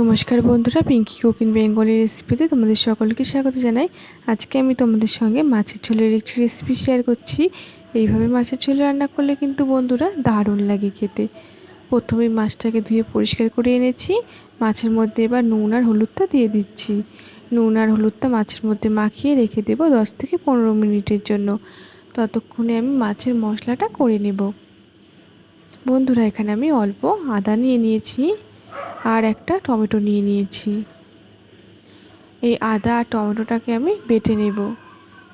নমস্কার বন্ধুরা Pinki cooking Bengali রেসিপিতে তোমাদের সকলকে স্বাগত জানাই। আজকে আমি তোমাদের সঙ্গে মাছের ঝোলের একটি রেসিপি শেয়ার করছি। এইভাবে মাছের ঝোল রান্না করলে কিন্তু বন্ধুরা দারুণ লাগে খেতে। প্রথমে মাছটাকে ধুয়ে পরিষ্কার করে এনেছি। মাছের মধ্যে এবার নুন আর হলুদটা দিয়ে দিচ্ছি। নুন আর হলুদটা মাছের মধ্যে মাখিয়ে রেখে দেবো দশ থেকে পনেরো মিনিটের জন্য। ততক্ষণে আমি মাছের মশলাটা করে নেব। বন্ধুরা, এখানে আমি অল্প আদা নিয়ে নিয়েছি। আর একটা টমেটো নিয়ে নিয়েছি। এই আদা আর টমেটোটাকে আমি বেটে নেব।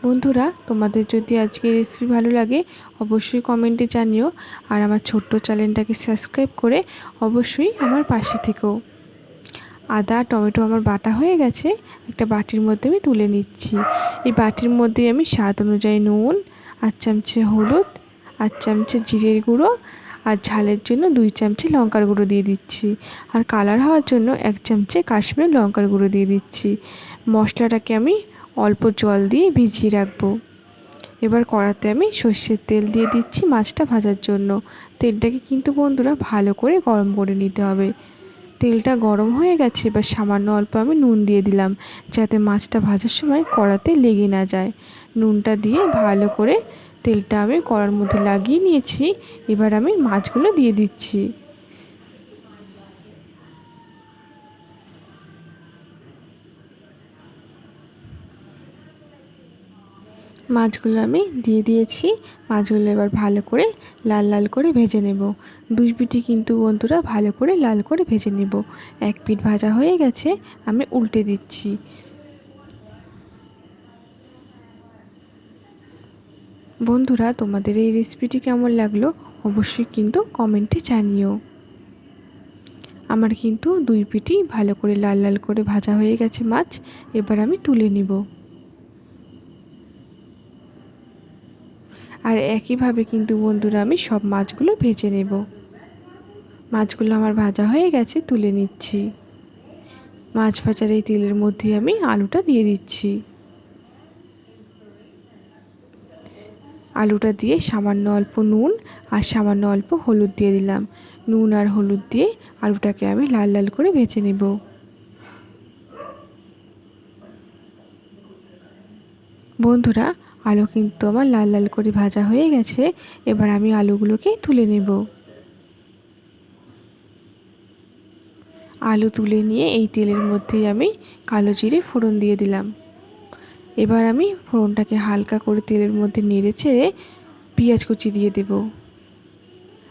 বন্ধুরা, তোমাদের যদি আজকে রেসিপি ভালো লাগে, অবশ্যই কমেন্টে জানিও। আর আমার ছোট্ট চ্যানেলটাকে সাবস্ক্রাইব করে অবশ্যই আমার পাশে থেকেও আদা টমেটো আমার বাটা হয়ে গেছে, একটা বাটির মধ্যে আমি তুলে নিচ্ছি। এই বাটির মধ্যে আমি স্বাদ অনুযায়ী নুন আর চামচে হলুদ আর চামচে জিরের গুঁড়ো আর ঝালের জন্য দুই চামচে লঙ্কার গুঁড়ো দিয়ে দিচ্ছি। আর কালার হওয়ার জন্য এক চামচে কাশ্মীর লঙ্কার গুঁড়ো দিয়ে দিচ্ছি। মশলাটাকে আমি অল্প জল দিয়ে ভিজিয়ে রাখব। এবার কড়াতে আমি সর্ষের তেল দিয়ে দিচ্ছি মাছটা ভাজার জন্য। তেলটাকে কিন্তু বন্ধুরা ভালো করে গরম করে নিতে হবে। তেলটা গরম হয়ে গেছে, এবার সামান্য অল্প আমি নুন দিয়ে দিলাম, যাতে মাছটা ভাজার সময় কড়াতে লেগে না যায়। নুনটা দিয়ে ভালো করে তেলটা আমি কড়ার মধ্যে লাগিয়ে নিয়েছি। এবার আমি মাছগুলো দিয়ে দিচ্ছি। মাছগুলো আমি দিয়ে দিয়েছি। মাছগুলো এবার ভালো করে লাল লাল করে ভেজে নেব। দুই পিঠি কিন্তু বন্ধুরা ভালো করে লাল করে ভেজে নেব। এক পিঠ ভাজা হয়ে গেছে, আমি উল্টে দিচ্ছি। বন্ধুরা, তোমাদের এই রেসিপিটি কেমন লাগল অবশ্যই কিন্তু কমেন্টে জানিও। আমার কিন্তু দুই পিটি ভালো করে লাল লাল করে ভাজা হয়ে গেছে মাছ, এবার আমি তুলে নিব। আর একইভাবে কিন্তু বন্ধুরা, আমি সব মাছগুলো ভেজে নেব। মাছগুলো আমার ভাজা হয়ে গেছে, তুলে নিচ্ছি। মাছ ভাজার এই তেলের মধ্যে আমি আলুটা দিয়ে দিচ্ছি। আলুটা দিয়ে সামান্য অল্প নুন আর সামান্য অল্প হলুদ দিয়ে দিলাম। নুন আর হলুদ দিয়ে আলুটাকে আমি লাল লাল করে ভেজে নেব। বন্ধুরা, আলু কিন্তু আমার লাল লাল করে ভাজা হয়ে গেছে। এবার আমি আলুগুলোকে তুলে নেব। আলু তুলে নিয়ে এই তেলের মধ্যেই আমি কালো জিরে ফোড়ন দিয়ে দিলাম। এবার আমি ফোড়নটাকে হালকা করে তেলের মধ্যে নেড়ে চেড়ে পেঁয়াজ কুচি দিয়ে দেব।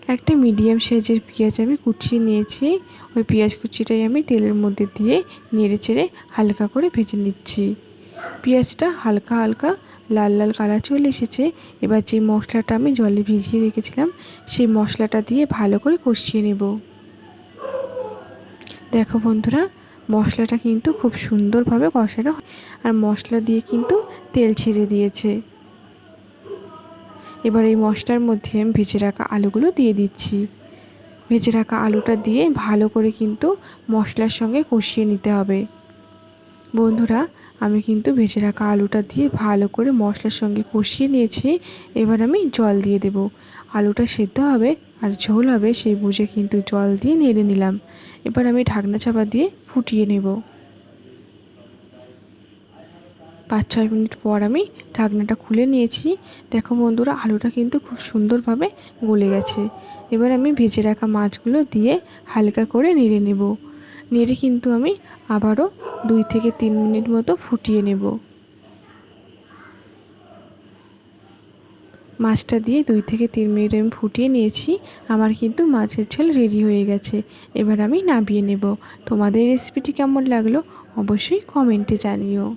একটা মিডিয়াম সাইজের পেঁয়াজ আমি কুচিয়ে নিয়েছি। ওই পেঁয়াজ কুচিটাই আমি তেলের মধ্যে দিয়ে নেড়ে চেড়ে হালকা করে ভেজে নিচ্ছি। পেঁয়াজটা হালকা হালকা লাল লাল কালার চলে এসেছে। এবার যে মশলাটা আমি জলে ভিজিয়ে রেখেছিলাম, সেই মশলাটা দিয়ে ভালো করে কষিয়ে নেব। দেখো বন্ধুরা মশলাটা কিন্তু খুব সুন্দরভাবে কষানো আর মশলা দিয়ে কিন্তু তেল ছেড়ে দিয়েছে। এবার এই মশলার মধ্যে আমি ভেজে রাখা আলুগুলো দিয়ে দিচ্ছি। ভেজে রাখা আলুটা দিয়ে ভালো করে কিন্তু মশলার সঙ্গে কষিয়ে নিতে হবে। বন্ধুরা, আমি কিন্তু ভেজে রাখা আলুটা দিয়ে ভালো করে মশলার সঙ্গে কষিয়ে নিয়েছি। এবার আমি জল দিয়ে দেব। আলুটা সেদ্ধ হবে। আর ঝোল হবে সেই বুঝে কিন্তু জল দিয়ে নেড়ে নিলাম। এবার আমি ঢাকনা চাপা দিয়ে ফুটিয়ে নেব। পাঁচ, ছয় মিনিট পর আমি ঢাকনাটা খুলে নিয়েছি। দেখো বন্ধুরা, আলুটা কিন্তু খুব সুন্দরভাবে গলে গেছে। এবার আমি ভেজে রাখা মাছগুলো দিয়ে হালকা করে নেড়ে নেব। নেড়ে কিন্তু আমি আবারও দুই থেকে তিন মিনিট মতো ফুটিয়ে নেব। মাছটা দিয়ে দুই থেকে তিন মিনিট আমি ফুটিয়ে নিয়েছি। আমার কিন্তু মাছের ঝোল রেডি হয়ে গেছে। এবার আমি নামিয়ে নেব। তোমাদের রেসিপিটি কেমন লাগল অবশ্যই কমেন্টে জানিও।